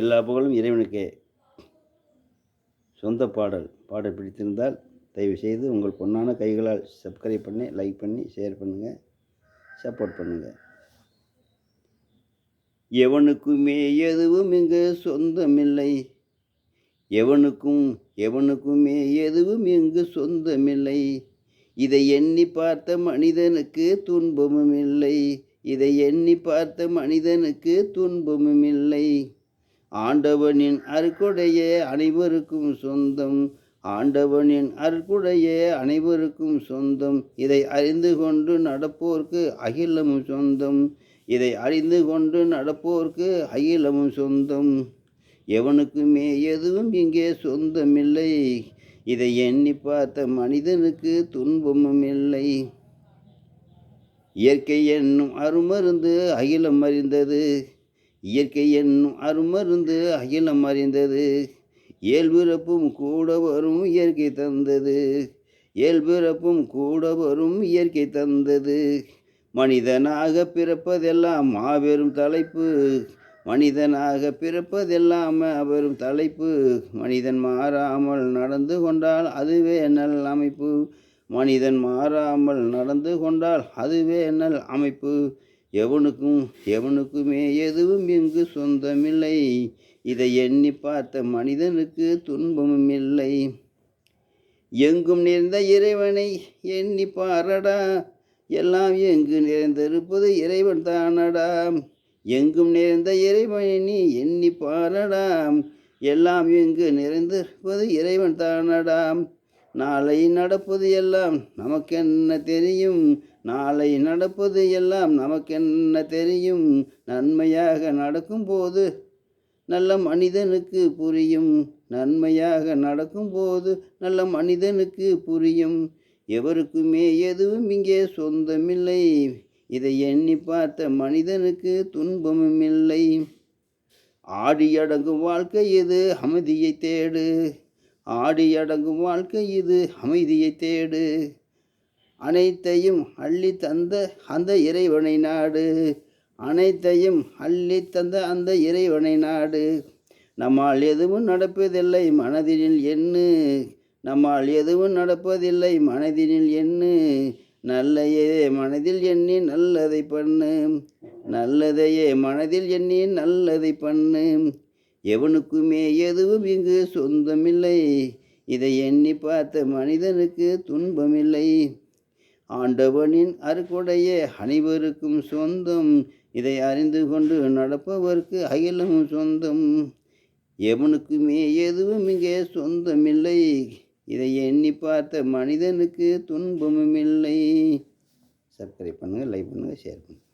எல்லா புகழும் இறைவனுக்கே. சொந்த பாடல் பாடல் பிடித்திருந்தால் தயவுசெய்து உங்கள் பொன்னான கைகளால் சப்ஸ்கிரைப் பண்ணி லைக் பண்ணி ஷேர் பண்ணுங்கள் சப்போர்ட் பண்ணுங்கள் எவனுக்குமே எதுவும் இங்கு சொந்தமில்லை. எவனுக்கும் எவனுக்குமே எதுவும் இங்கு சொந்தமில்லை. இதை எண்ணி பார்த்த மனிதனுக்கு துன்பமும் இல்லை. இதை எண்ணி பார்த்த மனிதனுக்கு துன்பமும் இல்லை. ஆண்டவனின் அற்குடையே அனைவருக்கும் சொந்தம். ஆண்டவனின் அற்குடையே அனைவருக்கும் சொந்தம். இதை அறிந்து கொண்டு நடப்போர்க்கு அகிலமும் சொந்தம். இதை அறிந்து கொண்டு நடப்போர்க்கு அகிலமும் சொந்தம். எவனுக்குமே எதுவும் இங்கே சொந்தமில்லை. இதை எண்ணி பார்த்த மனிதனுக்கு துன்பமும் இல்லை. இயற்கை என்னும் அருமருந்து அகிலம் அறிந்தது. இயற்கை என்னும் அருமருந்து அகிலம் அறிந்தது. இயல்பிறப்பும் கூட வரும் இயற்கை தந்தது. இயல்பிறப்பும் கூட வரும் இயற்கை தந்தது. மனிதனாக பிறப்பதெல்லாம் மாபெரும் தலைப்பு. மனிதனாக பிறப்பதெல்லாம் மாபெரும் தலைப்பு. மனிதன் மாறாமல் நடந்து கொண்டால் அதுவே நல் அமைப்பு. மனிதன் மாறாமல் நடந்து கொண்டால் அதுவே நல் அமைப்பு. எவனுக்கும் எவனுக்குமே எதுவும் இங்கு சொந்தமில்லை. இதை எண்ணி பார்த்த மனிதனுக்கு துன்பமும் இல்லை. எங்கும் நிறைந்த இறைவனை எண்ணி பாரடா. எல்லாம் எங்கு நிறைந்திருப்பது இறைவன் தானடா. எங்கும் நிறைந்த இறைவனை நீ எண்ணி பாரடா. எல்லாம் எங்கு நிறைந்திருப்பது இறைவன் தானடாம் நாளை நடப்பது எல்லாம் நமக்கென்ன தெரியும்? நாளை நடப்பது எல்லாம் நமக்கென்ன தெரியும்? நன்மையாக நடக்கும்போது நல்ல மனிதனுக்கு புரியும். நன்மையாக நடக்கும்போது நல்ல மனிதனுக்கு புரியும். எவருக்குமே எதுவும் இங்கே சொந்தமில்லை. இதை எண்ணி பார்த்த மனிதனுக்கு துன்பமும் இல்லை. ஆடியடங்கும் வாழ்க்கை இது அமைதியை தேடு. ஆடியடங்கும் வாழ்க்கை இது அமைதியை தேடு. அனைத்தையும் அள்ளி தந்த அந்த இறைவனை நாடு. அனைத்தையும் அள்ளி தந்த அந்த இறைவனை நாடு. நம்மால் எதுவும் நடப்பதில்லை மனதினில் எண்ணு. நம்மால் எதுவும் நடப்பதில்லை மனதினில் எண்ணு. நல்லையே மனதில் எண்ணி நல்லதை பண்ணு. நல்லதையே மனதில் எண்ணி நல்லதை பண்ணு. எவனுக்குமே எதுவும் இங்கு சொந்தமில்லை. இதை எண்ணி பார்த்த மனிதனுக்கு துன்பமில்லை. ஆண்டவனின் அருக்குடைய அனைவருக்கும் சொந்தம். இதை அறிந்து கொண்டு நடப்பவர்க்கு அகிலமும் சொந்தம். எவனுக்குமே எதுவும் இங்கே சொந்தமில்லை. இதை எண்ணி பார்த்த மனிதனுக்கு துன்பமும் இல்லை சப்ஸ்கிரைப் பண்ணுங்கள் லைக் பண்ணுங்கள் ஷேர் பண்ணுங்கள்